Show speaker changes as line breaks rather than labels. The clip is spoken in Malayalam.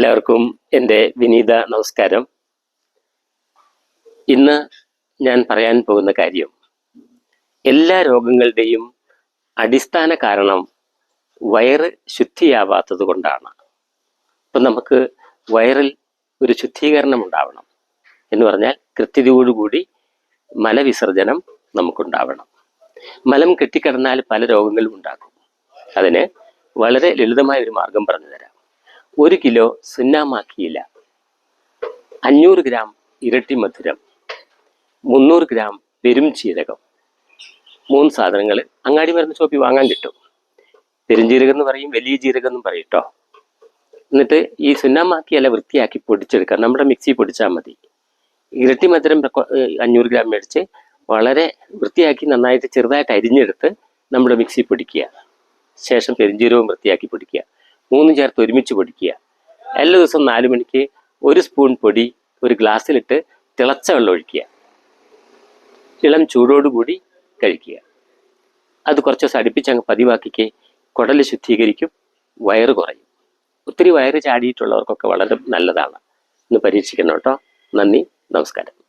എല്ലാവർക്കും എന്റെ വിനീത നമസ്കാരം. ഇന്ന് ഞാൻ പറയാൻ പോകുന്ന കാര്യം എല്ലാ രോഗങ്ങളുടെയും അടിസ്ഥാന കാരണം വയറ് ശുദ്ധിയാവാത്തത് കൊണ്ടാണ്. ഇപ്പം നമുക്ക് വയറിൽ ഒരു ശുദ്ധീകരണം ഉണ്ടാവണം എന്ന് പറഞ്ഞാൽ കൃത്യതയോടുകൂടി മലവിസർജനം നമുക്കുണ്ടാവണം. മലം കെട്ടിക്കിടന്നാൽ പല രോഗങ്ങളും ഉണ്ടാക്കും അതിന് വളരെ ലളിതമായ ഒരു മാർഗം പറഞ്ഞു തരാം. ഒരു കിലോ സുന്നാമാക്കിയില. അഞ്ഞൂറ് ഗ്രാം ഇരട്ടി മധുരം. മുന്നൂറ് ഗ്രാം പെരും ജീരകം മൂന്ന് സാധനങ്ങൾ അങ്ങാടി മരുന്ന് ഷോപ്പിൽ വാങ്ങാൻ കിട്ടും. പെരുംജീരകം എന്ന് പറയും വലിയ ജീരകം എന്നും പറയും കേട്ടോ എന്നിട്ട് ഈ സുന്നാമാക്കി ഇല വൃത്തിയാക്കി പൊടിച്ചെടുക്കാം നമ്മുടെ മിക്സി പൊടിച്ചാൽ മതി. ഇരട്ടി മധുരം അഞ്ഞൂറ് ഗ്രാം മേടിച്ച് വളരെ വൃത്തിയാക്കി നന്നായിട്ട് ചെറുതായിട്ട് അരിഞ്ഞെടുത്ത് നമ്മുടെ മിക്സി പൊടിക്കുക. ശേഷം പെരുംജീരകവും വൃത്തിയാക്കി പൊടിക്കുക. മൂന്നും ചേർത്ത് ഒരുമിച്ച് പൊടിക്കുക. എല്ലാ ദിവസവും നാല് മണിക്ക് ഒരു സ്പൂൺ പൊടി ഒരു ഗ്ലാസ്സിലിട്ട് തിളച്ച വെള്ളം ഒഴിക്കുക. ഇളം ചൂടോടുകൂടി കഴിക്കുക. അത് കുറച്ച് ദിവസം അടുപ്പിച്ച് അങ്ങ് പതിവാക്കിക്ക് കുടൽ ശുദ്ധീകരിക്കും വയറ് കുറയും. ഒത്തിരി വയറ് ചാടിയിട്ടുള്ളവർക്കൊക്കെ വളരെ നല്ലതാണ്. ഒന്ന് പരീക്ഷിക്കണം കേട്ടോ. നന്ദി നമസ്കാരം.